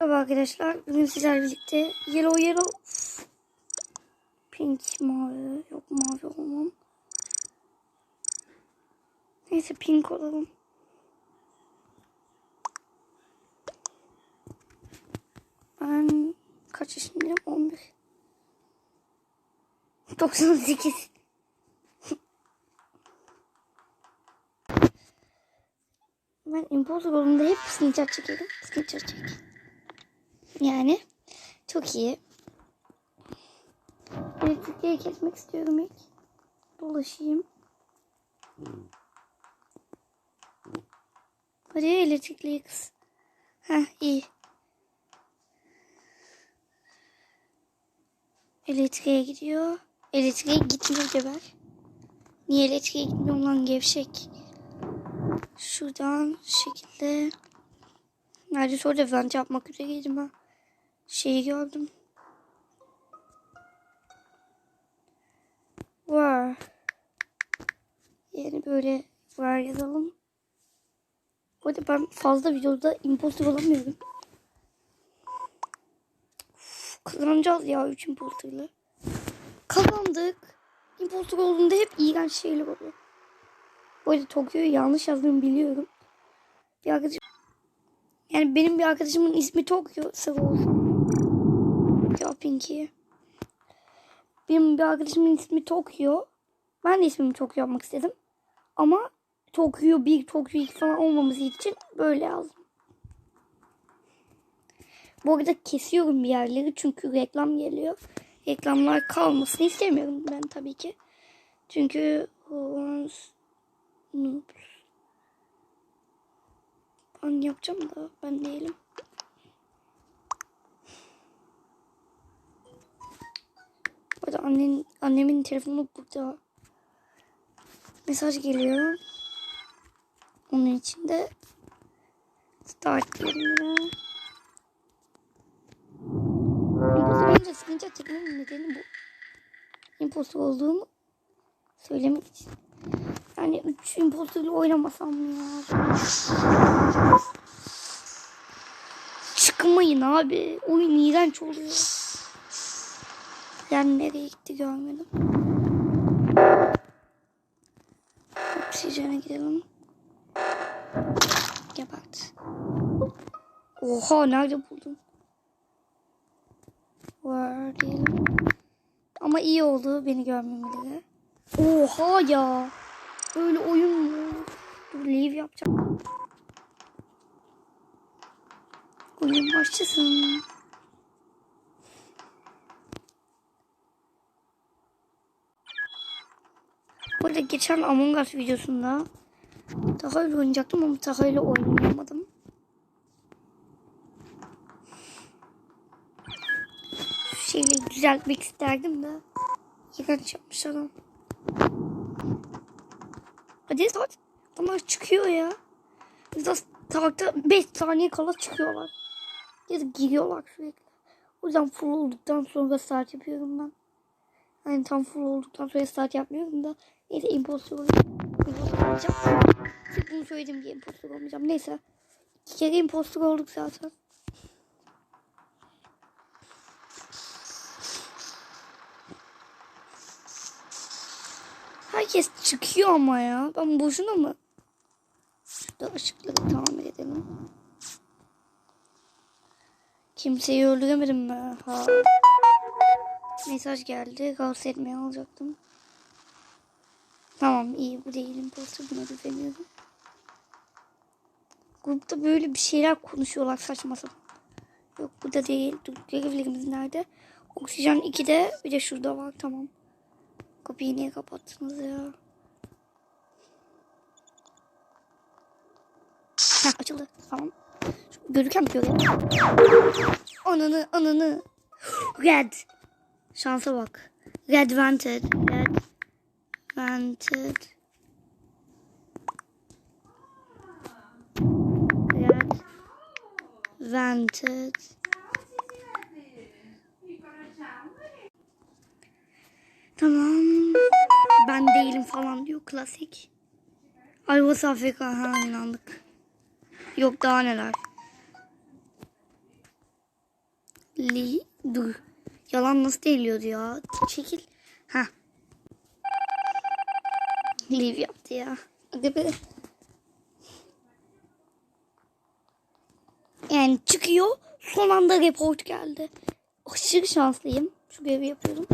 Merhaba arkadaşlar. Bugün sizlerle birlikte yellow yellow pink mavi yok mavi olmam. Neyse pink olalım. Ben kaç yaşındayım? 11. 98. ben imposter olduğumda hep snitcher çekerim. Snitcher çek. Yani çok iyi. Elektrikleri kesmek istiyorum ilk. Dolaşayım. Hadi elektrikliği kız. Heh iyi. Elektriğe gidiyor. Elektriğe gitmiyor geber. Niye elektriğe gitmiyor lan gevşek. Şuradan şu şekilde. Nerede sonra vent yapmak üzereydim ben. Şeyi gördüm. Var. Yani böyle var yazalım. Bu arada ben fazla videoda imposter olamıyorum. Kazanacağız ya 3 imposterla. Kazandık. Imposter olduğunda hep iğrenç şeyler oluyor. Bu arada Tokyo'yu yanlış yazdığımı biliyorum. Bir arkadaşım yani benim bir arkadaşımın ismi Tokyo sarı olsun. Ya Pinky. Benim bir arkadaşımın ismi Tokyo. Ben de ismimi Tokyo yapmak istedim. Ama Tokyo 1, Tokyo 2 falan olmaması için böyle yazdım. Bu arada kesiyorum bir yerleri çünkü reklam geliyor. Reklamlar kalmasını istemiyorum ben tabii ki. Çünkü. Ben yapacağım da ben değilim. Bu arada annen, annemin telefonu burada. Mesaj geliyor. Onun için de start ya. Imposter olunca sıkınca çekmemin nedeni bu. Imposter olduğumu söylemek için. Yani 3 imposterle oynamasam ya? Çıkmayın abi. Oyun iğrenç oluyor. Yani nereye gitti görmedim. Oksijene gidelim. Gebert. Oha nerede buldun? Var. Ama iyi oldu beni görmemeleri. Oha ya. Böyle oyun mu? Dur leave yapacağım. Oyun başlasın. Bu arada geçen Among Us videosunda Taha ile oynayacaktım ama Taha ile oynayamadım. Şeyle düzeltmek isterdim de. İğrenç yapmış adam. Hadi saat. Adamlar çıkıyor ya. Biz tarihte 5 saniye kala çıkıyorlar. Ya da giriyorlar sürekli. O yüzden full olduktan sonra start yapıyorum ben. Yani tam full olduktan sonra start yapmıyorum da. Neyse imposter olmayacağım. Sırf bunu söyledim diye imposter olmayacağım. Neyse. İki kere imposter olduk zaten. Herkes çıkıyor ama ya. Ben boşuna mı? Şurada ışıkları tamir edelim. Kimseyi öldüremedim mi? Ha. Mesaj geldi. Rahatsız alacaktım. Tamam iyi bu değil imposter buna güveniyorum. Grupta böyle bir şeyler konuşuyorlar saçma sapan. Yok bu da değil. Dur görevlerimiz nerede? Oksijen 2'de bir de şurada var tamam. Kapıyı niye kapattınız ya? Heh, açıldı. Tamam. Şu görürken bir görelim. Ananı ananı. Red. Şansa bak. Red vented. Red vented. Red vented. Tamam. Ben değilim falan diyor klasik. Ayvas Afrika ha inandık. Yok daha neler. Li dur. Yalan nasıl değiliyordu ya? Çekil. Ha. Liv yaptı ya. Hadi be. Yani çıkıyor. Son anda report geldi. Aşırı şanslıyım. Şu görevi yapıyorum.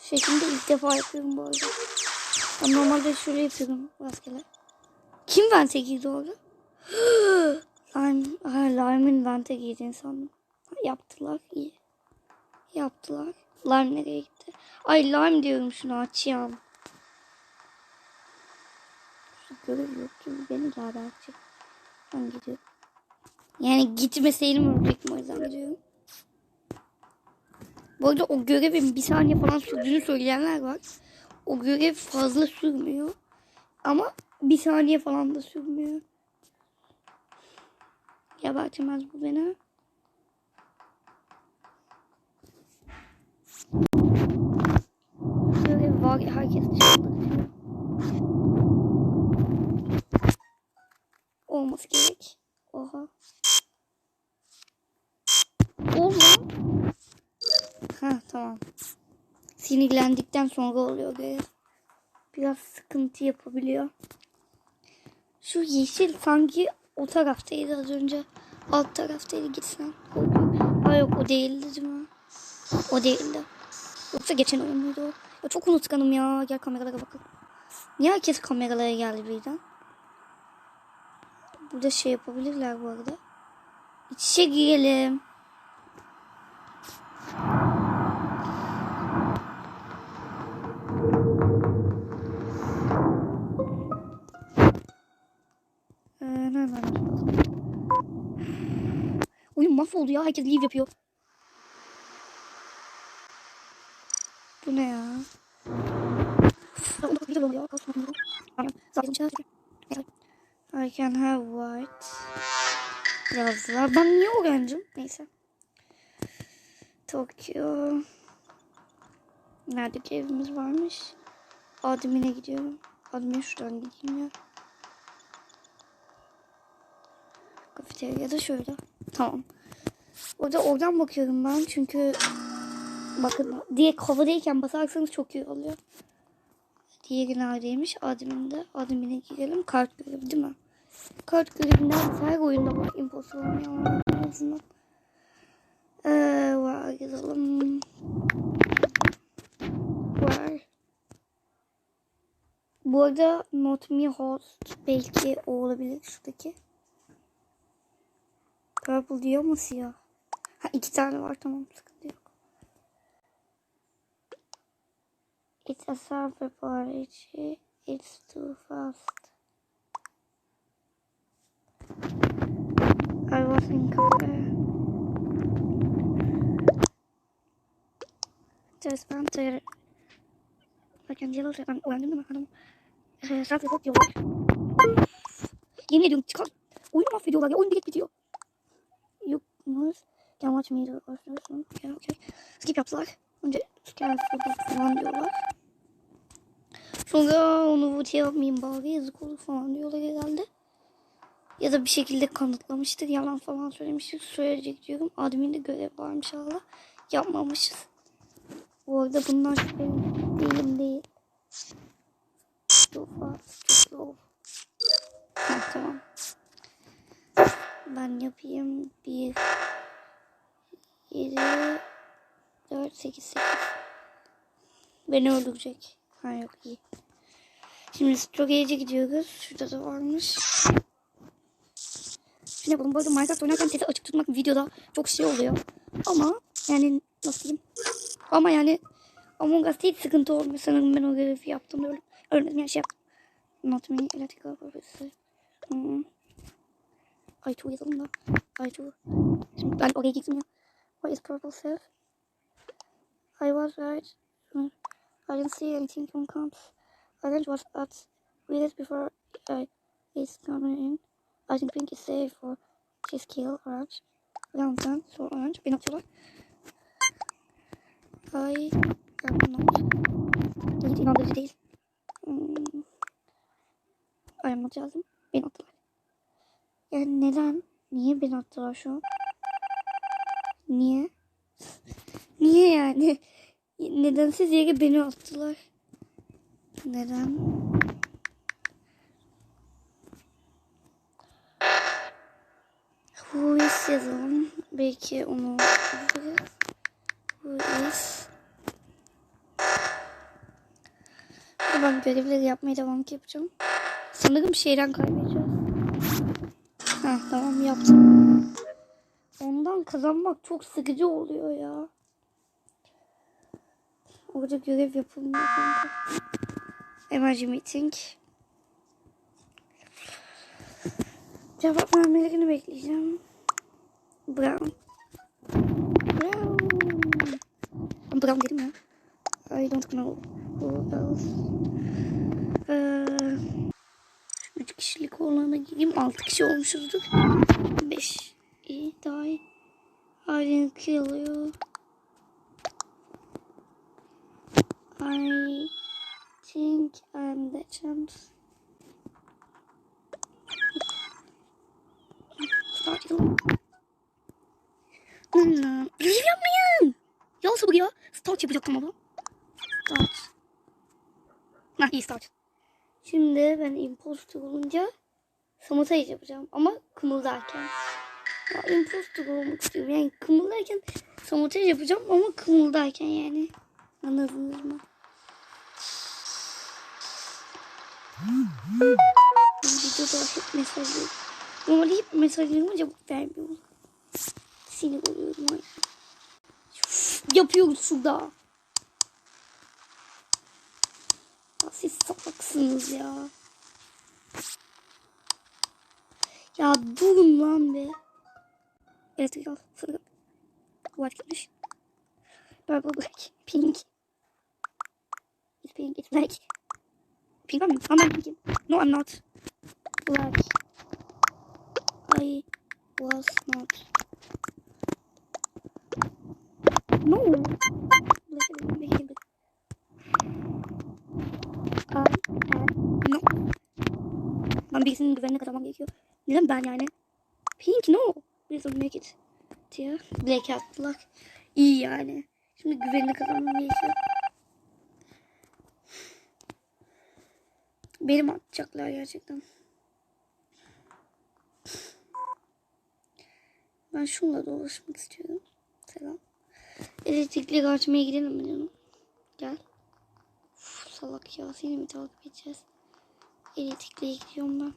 Şeklinde ilk defa yapıyorum bu arada. Ben normalde şöyle yapıyorum rastgele. Kim vente girdi orada? Lime, ha, Lime'ın vente girdiğini sandım. Yaptılar iyi. Yaptılar. Lime nereye gitti? Ay Lime diyorum şunu açayım. Şu görev yok gibi beni gebertecek. Ben gidiyorum. Yani gitmeseydim ölecektim o yüzden gidiyorum. Bu arada o görevin bir saniye falan sürdüğünü söyleyenler var. O görev fazla sürmüyor. Ama bir saniye falan da sürmüyor. Gebertemez bu beni. Görev var herkes çıldırtıyor. Olması gerek. Oha. Oğlum. Ha tamam. Sinirlendikten sonra oluyor görev. Biraz sıkıntı yapabiliyor. Şu yeşil sanki o taraftaydı az önce. Alt taraftaydı gitsen. Aa yok o değildi değil mi? O değildi. Yoksa geçen oyun muydu o? Ya çok unutkanım ya. Gel kameralara bakalım. Niye herkes kameralara geldi birden? Burada şey yapabilirler bu arada. İç içe girelim. Oyun mahvoldu ya. Herkes leave yapıyor. Bu ne ya? Güzel. I can have white. Yazdılar. Ben niye öğrencim? Neyse. Tokyo. Nerede evimiz varmış? Admin'e gidiyorum. Admin'e şuradan gideyim ya. Kafeterya da şöyle. Tamam. Orada oradan bakıyorum ben çünkü bakın diye havadayken basarsanız çok iyi oluyor. Diğeri neredeymiş? Admin'de. Admin'e girelim. Kart görevi değil mi? Kart görevinden her oyunda var. Impossible olmuyor en azından. Ee, var yazalım. Var. Bu arada not me host belki o olabilir şuradaki. Purple diyor mu siyah? Ha iki tane var tamam sıkıntı yok. It's a sound preparatory. It's too fast. I was in cafe. Just ben de Bakın yıldır ben öğrendim mi hanım? Ee, Sadece bok diyorlar. Yemin ediyorum çıkar. Oyunu mahvediyorlar ya. Oyun direkt bitiyor. Yok. Noise. Can watch me do Okay, okay. Skip yaptılar. Önce skip falan diyorlar. Sonra onu bu şey yapmayayım bari yazık olur falan diyorlar herhalde. Ya da bir şekilde kanıtlamıştır. Yalan falan söylemiştir. Söyleyecek diyorum. Admin de görev varmış hala. Yapmamışız. Bu arada bunlar benim değilim değil. Çok. Ha, tamam. Ben yapayım. 1 7 4 8 8 Beni öldürecek. Ha yok iyi. Şimdi storage'e gidiyoruz. Şurada da varmış. Şimdi yapalım. Bu arada Minecraft oynarken sesi açık tutmak videoda çok şey oluyor. Ama yani nasıl diyeyim? Ama yani Among Us'ta hiç sıkıntı olmuyor. Sanırım ben o görevi yaptım. Öyle. Ölmedim yani şey yaptım. Not me electrical purposes. Hmm. I2 yazalım da. I2. Şimdi ben oraya gittim ya. What is purple self? I was right. I didn't see anything on comps. Orange was at read it before I is coming in. I think pink is safe for his kill orange. Round so orange. Atıyorlar. I am not. Hiç inandırıcı değil. Hmm. aramak lazım. Beni attılar. Yani neden? Beni attılar şu? Niye? Niye yani? Nedensiz yere beni attılar. Neden? Who is yazalım. Belki onu buluruz. Who is Ben görevleri yapmaya devam yapacağım. Sanırım şeyden kaybedeceğiz. Ha tamam yaptım. Ondan kazanmak çok sıkıcı oluyor ya. Orada görev yapılmıyor. Emoji meeting. Cevap vermelerini bekleyeceğim. Brown. Brown. Brown dedim ya. I don't know who else. Ee, üç kişilik olana gireyim. Altı kişi olmuşuzdur. Beş. İyi daha iyi. Ayrıntı alıyor. I think I'm the champ. Start edelim. Hmm, Görev yapmayın. Ya sabır ya. Start yapacaktım ama. Start. Hah iyi start. Şimdi ben imposter olunca sabotaj yapacağım ama kımıldarken. Ya imposter olmak istiyorum. Yani kımıldarken sabotaj yapacağım ama kımıldarken yani. Anladınız mı? Videoda hep mesajları. Normalde hep mesajlarıma cevap vermiyorum. Sinir oluyorum. Yapıyoruz şurada. Siz salaksınız ya. Ya durun lan be. Ya sarı. White gitmiş. Purple black. Pink. It's pink. It's black. Pink I'm, I'm not pink. No I'm not. Black. I was not. No. Black and black and. I am no. Ben birisinin güvenine kazanmam gerekiyor. Neden ben yani? Pink no. Don't make it. Diye. Black attılar. İyi yani. Şimdi güvenini kazanmam gerekiyor. Benim atacaklar gerçekten. Ben şunla dolaşmak istiyorum. Selam. Elektrikli açmaya gidelim mi canım? Gel. Uf, salak ya seni mi takip edeceğiz? Elektrikliye gidiyorum ben.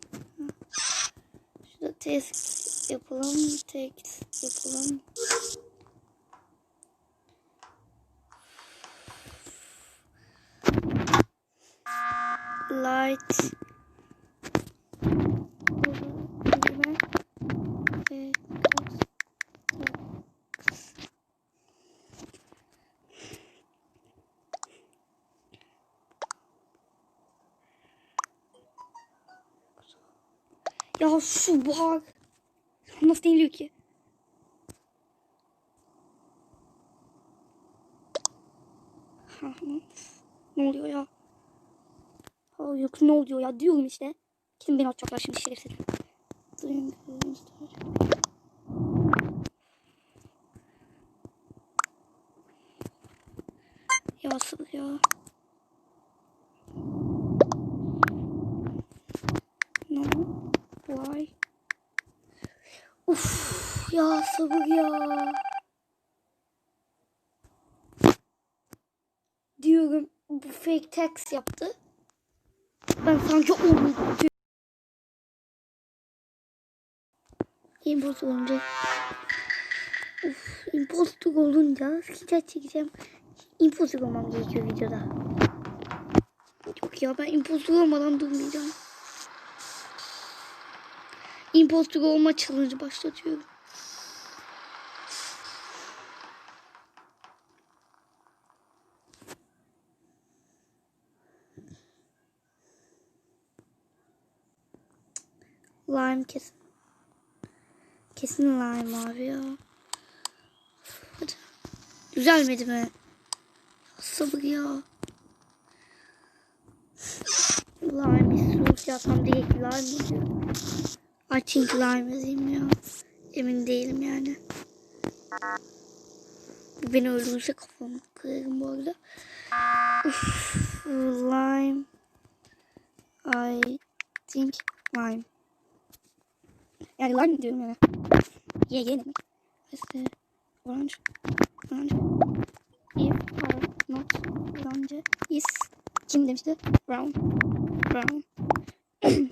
Şurada test yapalım. Text yapalım. Light. Ya şu bak. Nasıl deniliyor ki? Ne oluyor ya? Ha, yok ne oluyor ya diyorum işte. Kim beni atacaklar şimdi şerefsiz. Ya sabır ya. No. Why? Uf ya sabır ya. Diyorum bu fake text yaptı. Ben sanki onu Impostor olunca Uf, impostor olunca sketch çekeceğim. Impostor olmam gerekiyor videoda. Yok ya ben impostor olmadan durmayacağım. Impostor olma challenge başlatıyorum. Lime kesin. Kesin lime abi ya. Hadi. Düzelmedi mi? Sabır ya. Lime is so ya tam direkt lime mı diyor. I think lime yazayım ya. Emin değilim yani. Beni öldürürse kafamı kırarım bu arada. Uf, lime. I think lime. Yani lime diyorum yani. Ye ye demek. İşte orange. Orange. If are not orange is kim demişti? Brown. Brown.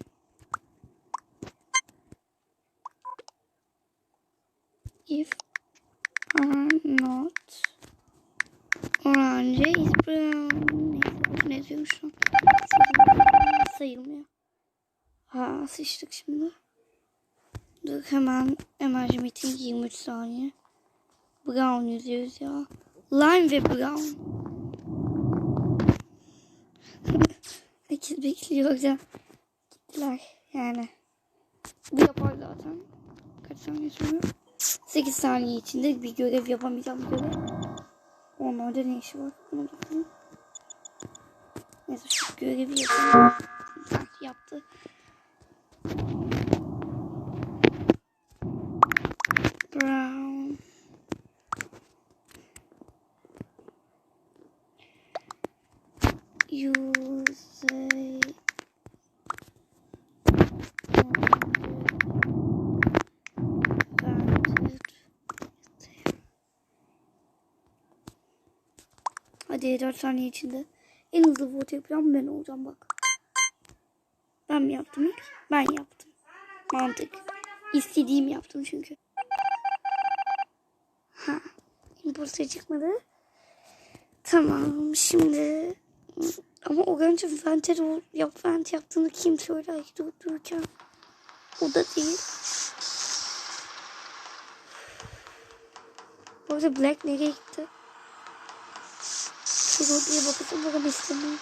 If are not orange is brown. Neyse ne diyor şu an? Sayılmıyor. Ha sıçtık şimdi. Dur hemen enerji meeting 23 saniye. Brown yazıyoruz ya. Lime ve brown. Herkes bekliyor ya. Gittiler yani. Bu yapar zaten. Kaç saniye sonra? 8 saniye içinde bir görev yapamayacağım görev. Onlarda ne işi var? Ona bakalım. Neyse şu görevi yapalım. Yaptı. Brown. You say Hadi 4 saniye içinde. En hızlı vote yapacağım ben olacağım bak. Ben mi yaptım ilk? Ben yaptım. Mantık. İstediğimi yaptım çünkü. Ha. Impulse çıkmadı. Tamam şimdi ama o önce Vente de yap Vente yaptığını kim söyler ki durup? O da değil. Bu arada Black nereye gitti? Şöyle odaya bakıp bakalım istemiyorum.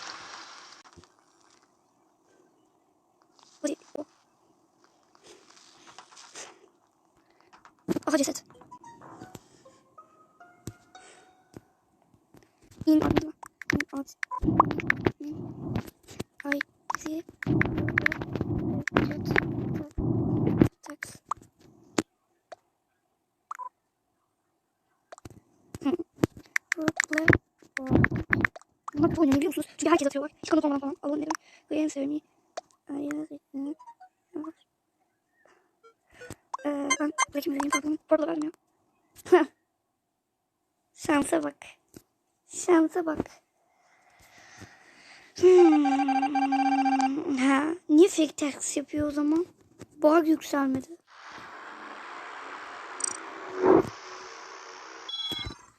Aha ceset. İn atma. İn at. İn. Ay. Si. Tak. Tak. Hı. Böyle. Bunlar çok oynuyor biliyor musunuz? Çünkü herkes atıyorlar. Hiç kanıt olmadan falan. Allah'ım dedim. Ve en ay, Ee, ben Black'im dediğim tatlım. Bu arada vermiyor. Şansa bak. Şansa bak. Hmm. Ha, niye fake tax yapıyor o zaman? Bar yükselmedi.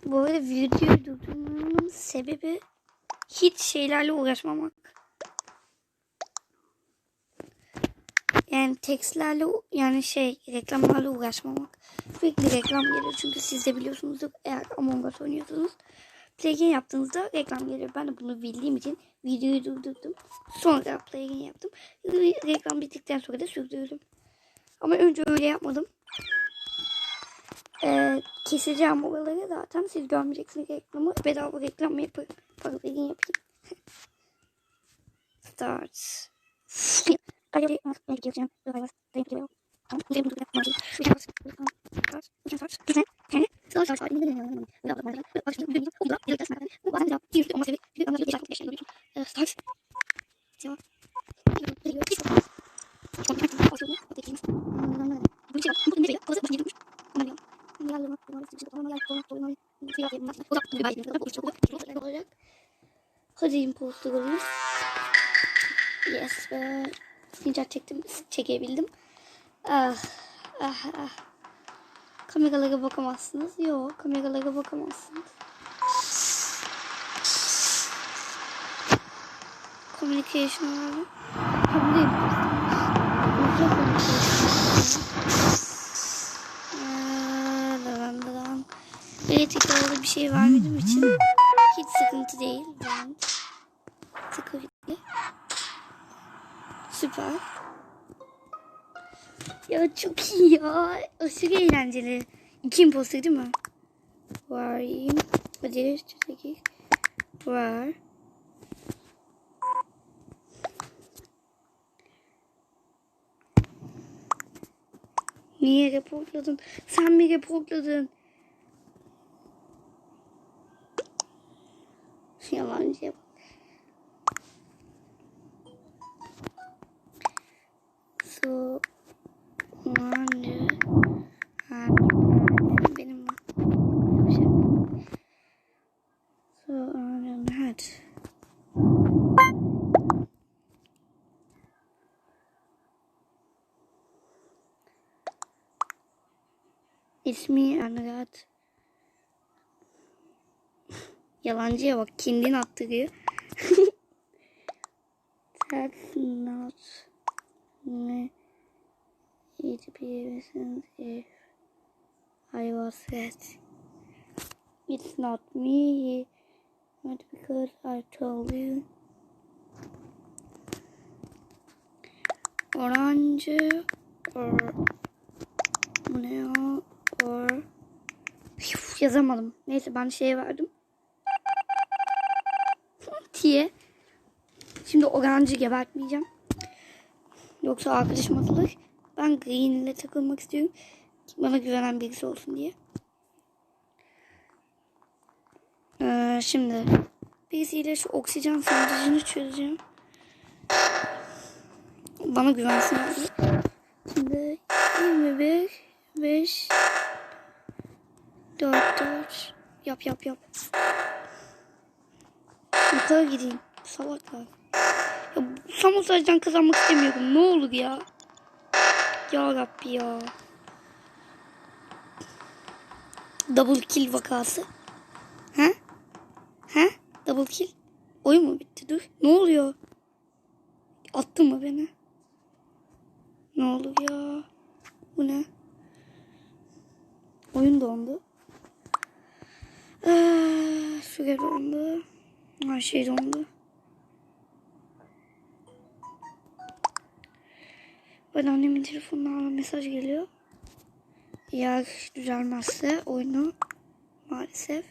Bu arada videoyu durdurmanın sebebi hiç şeylerle uğraşmamak. Yani tekstlerle yani şey reklamlarla uğraşmamak. Sürekli reklam geliyor çünkü siz de biliyorsunuzdur eğer Among Us oynuyorsanız. Plugin yaptığınızda reklam geliyor. Ben de bunu bildiğim için videoyu durdurdum. Sonra plugin yaptım. Reklam bittikten sonra da sürdürdüm. Ama önce öyle yapmadım. Ee, keseceğim oraları zaten. Siz görmeyeceksiniz reklamı. Bedava reklam. Pardon plugin yapayım. Start. Um, start, Hadi imposter olayım. Yes be. Screenshot çektim. Çekebildim. Ah, ah, ah. Kameralara bakamazsınız. Yok, kameralara bakamazsınız. Communication var. bir şey vermediğim için hiç sıkıntı değil. Ben sıkıntı. Süper. Ya çok iyi ya. Aşırı eğlenceli. İki imposter değil mi? Varayım. Hadi çözeki. Var. Niye reportladın? Sen mi reportladın? Yalancıya bak. So, wonder and benim lan. Yavşak. So, wonder had. İsmi Anrat. Yalancıya bak kendini attırıyor. That's not me. It be if I was sad. It's not me. Not because I told you. Orange or ne? Or yazamadım. Neyse ben şey verdim. Tiye. Şimdi orange'ı gebertmeyeceğim. Yoksa arkadaşım atılır. Ben green ile takılmak istiyorum. Bana güvenen birisi olsun diye. Ee, şimdi birisiyle şu oksijen sandviçini çözeceğim. Bana güvensin. Şimdi 21 5 4 4 yap yap yap. Yukarı gideyim. Salaklar. Ya bu samotajdan kazanmak istemiyorum. Ne olur ya. Ya Rabbi ya. Double kill vakası. He? He? Double kill. Oyun mu bitti? Dur. Ne oluyor? Attın mı beni? Ne olur ya? Bu ne? Oyun dondu. Ee, süre dondu. Her şey dondu. Bana annemin telefonundan mesaj geliyor. Eğer düzelmezse oyunu maalesef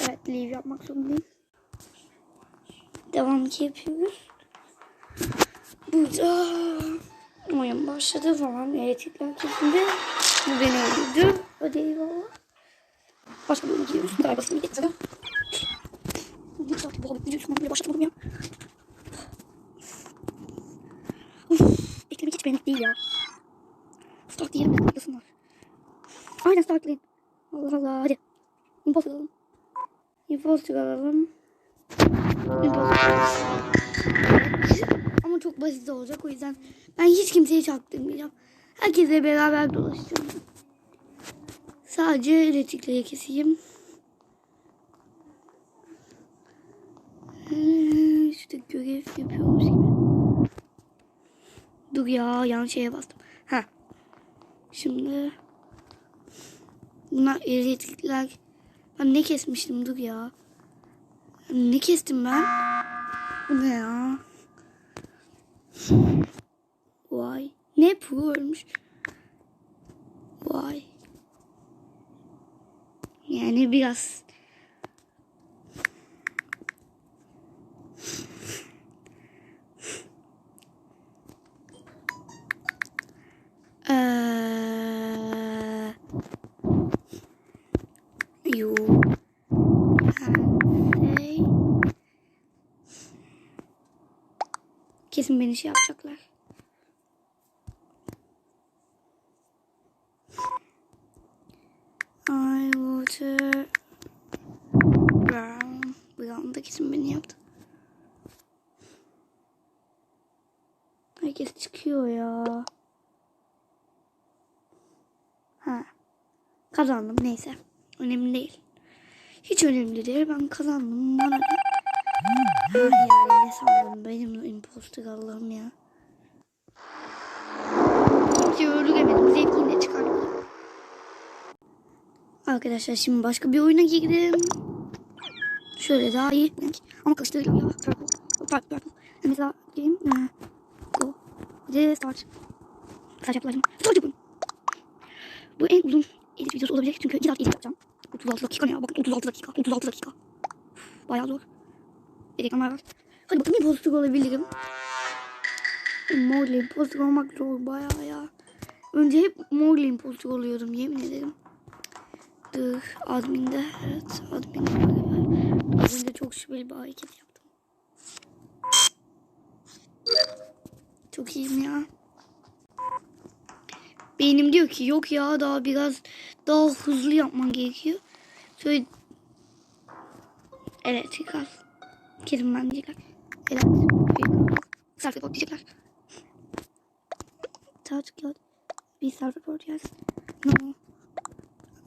Evet leave yapmak zorundayım. Devam ki yapıyoruz. Burada oyun başladı falan. Elektrikler kesildi. Bu beni öldürdü. Hadi eyvallah. Başka bir giriyoruz. Galiba seni getirdim. Bir saat bu alıp gidiyorsun. Buraya başlatamadım ya. Uf, beklemek hiç benlik değil ya. Start diyelim de startlasınlar. Aynen startlayın. Allah Allah hadi. Imposter alalım. Imposter alalım. Ama çok basit olacak o yüzden ben hiç kimseye çaktırmayacağım. Herkese beraber dolaşacağım. Sadece elektrikleri keseyim. Hmm, işte görev yapıyormuş gibi. Dur ya yanlış şeye bastım. Ha. Şimdi bunlar elektrikler. Ben ne kesmiştim dur ya. Ne kestim ben? Bu ne ya? Ne bu ölmüş? Vay. Yani biraz say Kesin beni şey yapacaklar. I water brown. Brown da kesin beni yaptı. Herkes çıkıyor ya. Ha. Kazandım neyse. Önemli değil. Hiç önemli değil. Ben kazandım. Bana ne? Ha yani ne sandım. Benim imposter Allah'ım ya. Hiç öldüremedim. Zevkini çıkarmadım. Arkadaşlar şimdi başka bir oyuna girdim. Şöyle daha iyi. Ama karıştırdım ya. Purple. Purple. Purple. Mesela gireyim. Go. De start. Start yapalım. Bu en uzun edit videosu olabilir. Çünkü 2 saat edit yapacağım. 36 dakika ne ya? Bakın 36 dakika. 36 dakika. Bayağı zor. Reklamlar var. Hadi bakalım impostor olabilirim. Morla impostor olmak zor bayağı ya. Önce hep morla impostor oluyordum yemin ederim. Dur adminde evet adminde. Az önce çok şüpheli bir hareket yaptım. Çok iyiyim ya. Beynim diyor ki yok ya daha biraz daha hızlı yapman gerekiyor. Şöyle Evet çıkar. Kerim ben diyecekler. Evet. Self report diyecekler. Touch God. Bir self report yes. No.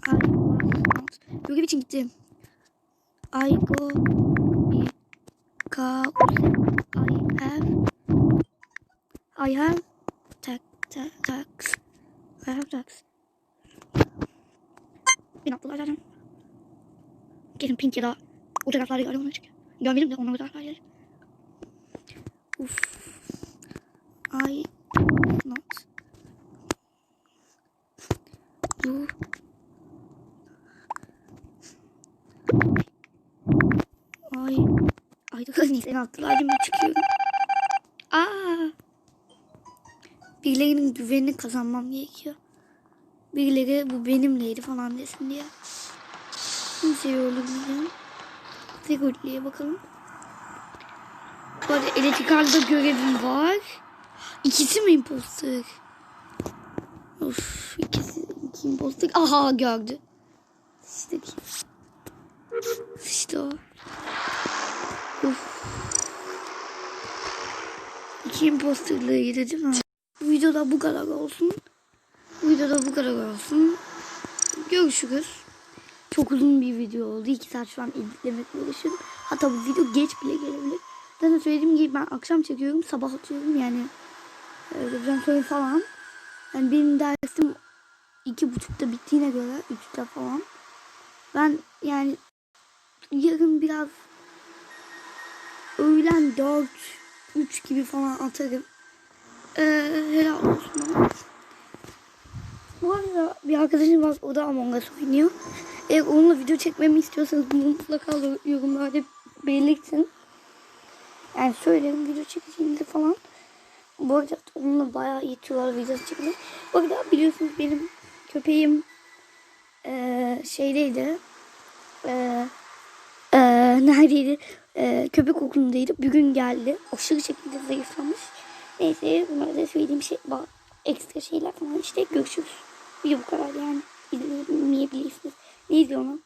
I was not. Görev için gittim. I go because I have I have tax tax tax. Tax. Beni attılar zaten. Gelin pink ya da o taraflarda galiba çekiyor. Görmedim de onlar o taraflarda gelir. Uf. I not do Ay. Ay kız neyse attılar şimdi çıkıyorum. Aa. Birilerinin güvenini kazanmam gerekiyor. Birileri bu benimleydi falan desin diye. Kimseye öldürmeyeceğim. Sigurtli'ye bakalım. Bu arada elektrikalda görevim var. İkisi mi imposter? Of ikisi iki imposter. Aha gördü. Ki. İşte o. Of. İki imposterlığıydı değil mi? Videoda bu kadar olsun. Bu videoda bu kadar olsun. Görüşürüz. Çok uzun bir video oldu. 2 saat şu an editlemekle. Hatta bu video geç bile gelebilir. Zaten söylediğim gibi ben akşam çekiyorum. Sabah atıyorum yani. Bir sonra falan. Yani benim dersim iki buçukta bittiğine göre üçte falan. Ben yani yarın biraz öğlen dört üç gibi falan atarım. Ee, helal olsun bana. Bu arada bir arkadaşım var o da Among Us oynuyor. Eğer onunla video çekmemi istiyorsanız mutlaka yorumlarda belirtin. Yani söylerim video çekeceğinizi falan. Bu arada onunla bayağı iyi tüyler videosu çekilir. Bu arada biliyorsunuz benim köpeğim eee şeydeydi. Eee eee neredeydi? Eee köpek okulundaydı. Bugün geldi. Aşırı şekilde zayıflamış. Neyse bunları da söylediğim şey. Ekstra şeyler falan işte görüşürüz. Video bu kadar yani. İzlemeyebilirsiniz. Ne lan?